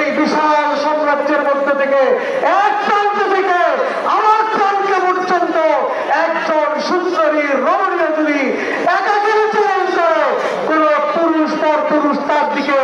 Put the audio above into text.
এই বিশাল সাম্রাজ্যের মধ্যে থেকে এক প্রান্ত থেকে আমার প্রান্ত পর্যন্ত একজন সুন্দরী রমণীয় যদি একাকিনী চলে কোন পুরুষ পর পুরুষ তার দিকে